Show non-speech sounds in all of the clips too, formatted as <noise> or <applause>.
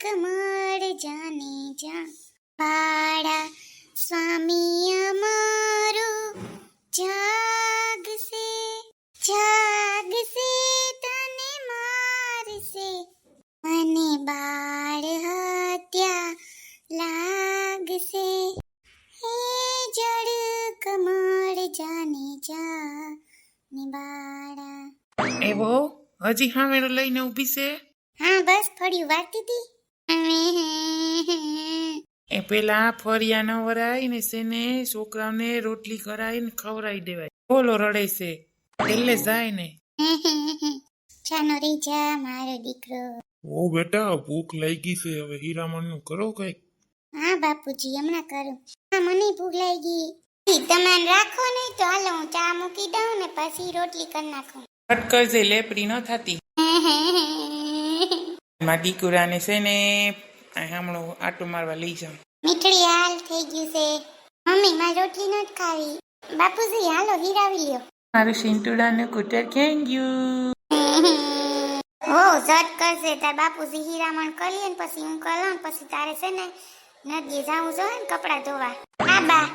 કમળ જાને જા. પાડા સ્વામી અમારો જાગશે જાગશે તને મારશે. મને બાળ હત્યા લાગશે. હે જડ કમળ જાને જા નિબાળા. એવો? હજી હામેરો લઈને ઊભી છે? હા બસ થોડી વાતી હતી. એ પેલા ફરિયા ન વરાય ને સેને છોકરાઓને રોટલી કરાવીને ખવડાવી દેવાય. બોલો રડે છે. એટલે જાય ને. ચાનો રે જા મારો દીકરો. ઓ બેટા ભૂખ લાગી છે. હવે હીરામણનું કરો કઈ હા બાપુજી હમણાં કરું. હા મને ભૂખ લાગી. ઈ તમે રાખો ને તો હાલો હું ચા મૂકી દઉં ને પછી રોટલી કરી નાખું. હટ કરજે લેપડી ન થતી. <laughs> મારા દીકરાને છે ને આ હમણો આટો મારવા લઈ જાઉં. મીઠડી હાલ થઈ ગયું છે. મમ્મી માં રોટલી નથી ખાવી. બાપુજી હાલો હીરાવી લ્યો. મારું સિંટુડાનું કુટર ક્યાં ગયું. <laughs> હો ઝટ કરશે તાર બાપુજી હીરામણ કરી લે ને પછી હું કરું પછી તારે છે ને નદીએ જાવું જોઈએ ને કપડાં ધોવા. હા બા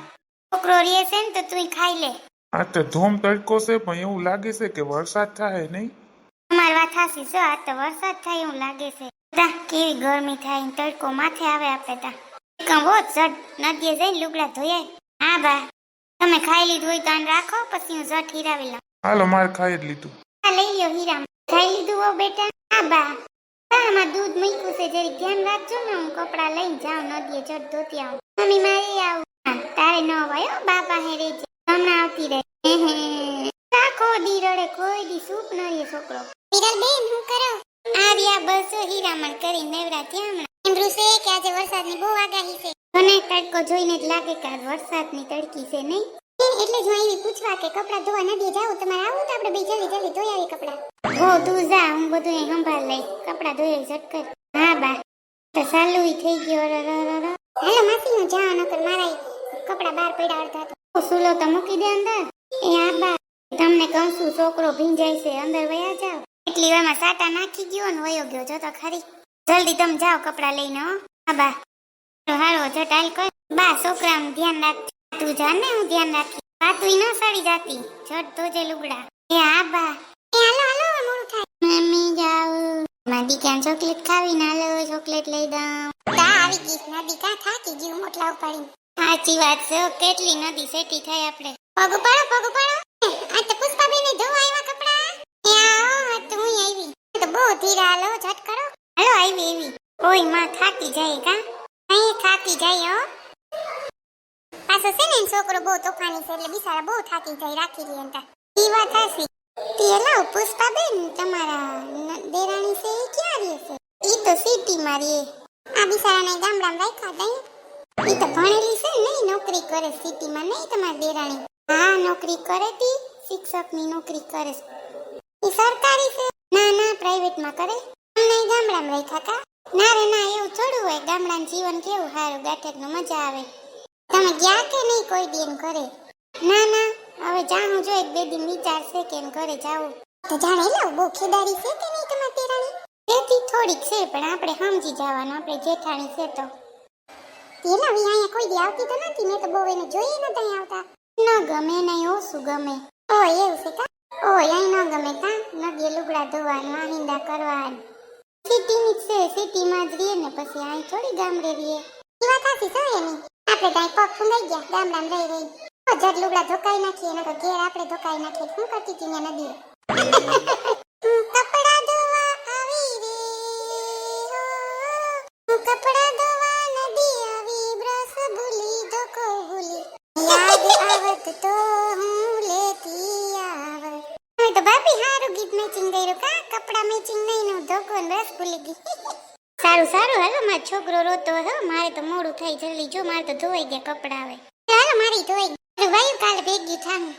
છોકરો રે છે ને તો તું ખાઈ લે. આ તો ધોમ તડકો છે પણ એવું લાગે છે કે વરસાદ થાય નહીં. અમારી વાત હાસી જો આ તો વરસાદ થાય એવું લાગે છે. તા કેવી ગરમી થાય ને તડકો માથે આવે આપણે તા. કંબો ઝટ નદીએ જઈને લુગડા ધોયાય હા બા. તમે ખાઈ લીધું હોય તો આને રાખો પછી હું ઝટ હીરાવી લઉં. હાલો માર ખાઈ જ લીધું. હા લઈ લ્યો હીરા. ખાઈ લીધું હો બેટા. હા બા. બામાં દૂધ મૂક્યું છે જરી ધ્યાન રાખજો ને હું કપડાં લઈને જાઉં નદીએ ઝટ ધોતી આવું. મમ્મી મારી આવું. તારે ન હોય હો બા પાસે રહેજે. હમણાં આવતી રહે. હે હે. રાખો દી રડે કોઈ દી સૂપ ન રે છોકરો. આવ્યા હીરામણ કરી નેવરા ત્યાં હમણાં. છે કે આજે વરસાદની બહુ આગાહી છે. મને તડકો જોઈને જ લાગે કે વરસાદની તડકી છે નહીં. એ, એટલે જો આવી પૂછવા કે કપડાં ધોવા નદીએ જાવ તમારે આવું તો આપણે બે જલ્દી જલ્દી ધોઈ આવી કપડાં. હો તું જા હું બધું અહીં સંભાળ લઈ કપડાં ધોઈ ઝટ કર હા બા. તો ચાલુ થઈ ગયો ર ર ર માસી હું જા નકર મારા કપડાં બહાર પડ્યા અડધા તો. સુલો તો મૂકી દે અંદર. એ આ બા તમને કહું છું છોકરો ભીંજાય છે અંદર વયા જાઓ. એટલી વારમાં સાટા નાખી ગયો ને વયો ગયો. જો તો ખરી. જલ્દી તમે જાઓ કપડાં લઈને, હો. હા, બા. તો જો જટાલ કર. બા, છોકરાનું ધ્યાન રાખ. તું જા હું ધ્યાન રાખી તું ન સડી જાતી. ઝટ ધોજે લુગડા. એ, હા, બા. એ, હાલો હાલો મોડું મમ્મી જાઉં મારી ક્યાં ચોકલેટ ખાવી ના હાલો, ચોકલેટ લઈ દઉં. તા આવી ગઈ. નદી કા થાકી ગયું, મોટલા ઉપાડી સાચી વાત છે કેટલી નદી સેટી થાય આપણે. પગ ઉપાડો પગ ઉપાડો આ તો પુષ્પાબેને ધોવા આવ્યા કપડા એ આવો આ તો હું આવી આ તો બહુ ધીરા હાલો ઝટ કરો હાલો આવી એવી ઓયમાં થાકી જાય કા? અહીં થાકી જાય, હો. પાછો છે ને, છોકરો બહુ તોફાની છે એટલે બિચારા બહુ થાકી જાય, રાખી લે એનતા ઈ વાત હાસી તે લાવ પુષ્પાબેન, તમારા દેરાણી છે એ ક્યાં રહે છે? ઈ તો સિટીમાં રહે. આ બિચારાને ગામડામાં રાખ્યા દઈ ઈ તો ભણેલી છે નહીં નોકરી કરે સિટી માં નહીં તમારી દેરાણી. હા, નોકરી કરે તી શિક્ષકની નોકરી કરે ઈ સરકારી છે. ના ના પ્રાઇવેટમાં કરે. અમને ગામડામાં રાખ્યા કા ના રે, ના ગામડાનું જીવન કેવું સારું ગાંઠકનું મજા આવે. તમે ગયા કે નહીં કોઈ દિન ઘરે? ના ના, હવે જાણું જો એક બે દિન વિચાર છે કે ઘરે જાવું. તો જાણે લો બહુ ખેદારી છે કે નહીં તમારી તેરાણી? તેથી થોડીક છે, પણ આપણે સમજી જવાનું, આપણે જેઠાણી છે તો. તેલા વી અહીંયા કોઈ દી આવતી તો નથી, મેં તો બહુ એને જોઈએ ન ત્યાં આવતા. ન ગમે નહીં ઓછું ગમે? ઓ એવું છે કા? ઓ અહીં ન ગમે કા? નદીએ લુગડા ધોવાનું આહિંદા કરવાનું. સિટીની છે, સિટીમાં જ રહીએ ને પછી અહીં થોડી ગામડે રહીએ. ઈ વાત હાચી છે એની. આપણે ત્યાં પગ ફૂંદાઈ ગયા, ગામડામાં રહી રહી. તો જટ લુગડા ધોકાઈ નાખીએ તો ઘેર આપણે ધોકાઈ નાખીએ. શું કરતી હતી ત્યાં નદી કપડા ધોવા આવી રે કપડા ધોવા નદી આવી, બ્રશ ભૂલી, ધોકો ભૂલી. યાદ આવત તો હું લેતી આવત. તો ભાભી હારું ગીત મેચિંગ કર્યું કા કપડા મેચિંગ નો ધોકો બ્રશ ભૂલી ગઈ. સારું સારું, હાલો, મારો છોકરો રોતો હો, મારે તો મોડું થઈ જલ્દી. જો, મારે તો ધોવાઈ ગયા કપડા આવે હાલો, મારી ધોઈ ગઈ. વાયુ કાલ ભેગી થાનું